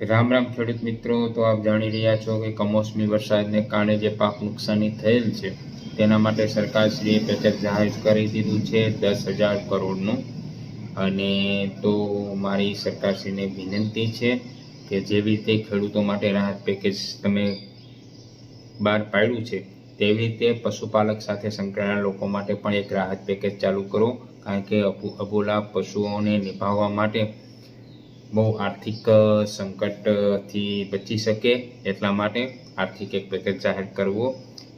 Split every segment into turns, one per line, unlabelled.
રામ રામ ખેડૂત મિત્રો, તો આપ જાણી રહ્યા છો કે કમોસમી વરસાદને કારણે જે પાક નુકસાની થયેલ છે, તેના માટે સરકારશ્રીએ પેકેજ જાહેર કરી દીધું છે દસ હજાર કરોડનું. અને તો મારી સરકારશ્રીને વિનંતી છે કે જેવી રીતે ખેડૂતો માટે રાહત પેકેજ તમે બહાર પાડ્યું છે, તેવી રીતે પશુપાલક સાથે સંકળાયેલા લોકો માટે પણ એક રાહત પેકેજ ચાલુ કરો, કારણ કે અબોલા પશુઓને નિભાવવા માટે બહુ આર્થિક સંકટથી બચી શકે એટલા માટે આર્થિક એક પેકેજ જાહેર કરવો.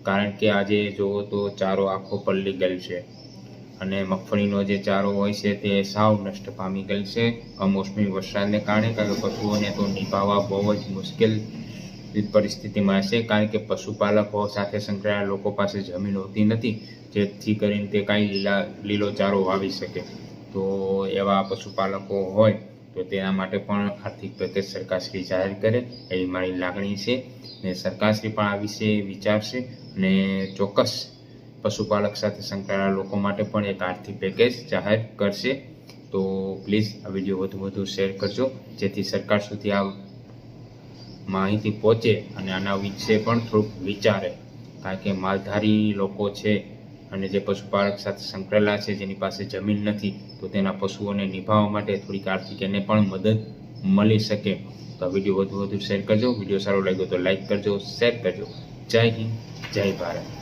કારણ કે આજે જુઓ તો ચારો આખો પલળી ગયેલ છે. અને મગફળીનો જે ચારો હોય છે તે સાવ નષ્ટ પામી ગયેલ છે. કમોસમી વરસાદને કારણે કારણ કે પશુઓને તો નિભાવવા બહુ જ મુશ્કેલ પરિસ્થિતિમાં હશે કારણ કે પશુપાલકો સાથે સંકળાયેલા લોકો પાસે જમીન હોતી નથી. જેથી કરીને તે કાંઈ લીલા, લીલો ચારો વાવી શકે. તો એવા પશુપાલકો હોય તો તેના માટે પણ આર્થિક પેકેજ સરકારશ્રી જાહેર કરે એવી મારી લાગણી છે ને સરકારશ્રી પણ આ વિશે વિચારશે અને ચોક્કસ પશુપાલક સાથે સંકળાયેલા લોકો માટે પણ એક આર્થિક પેકેજ જાહેર કરશે. તો પ્લીઝ આ વીડિયો વધુ વધુ શેર કરજો, જેથી સરકાર સુધી આ માહિતી પહોંચે અને આના વિશે પણ થોડુંક વિચારે. કારણ કે માલધારી લોકો છે અને જે પશુપાલક સાથે સંકળાયેલા છે, જેની પાસે જમીન નથી, તો તેના પશુઓને નિભાવવા માટે થોડીક આર્થિક એને પણ મદદ મળી શકે. તો વીડિયો વધુ વધુ શેર કરજો. વીડિયો સારો લાગ્યો તો લાઈક કરજો, શેર કરજો. જય હિન્દ, જય ભારત.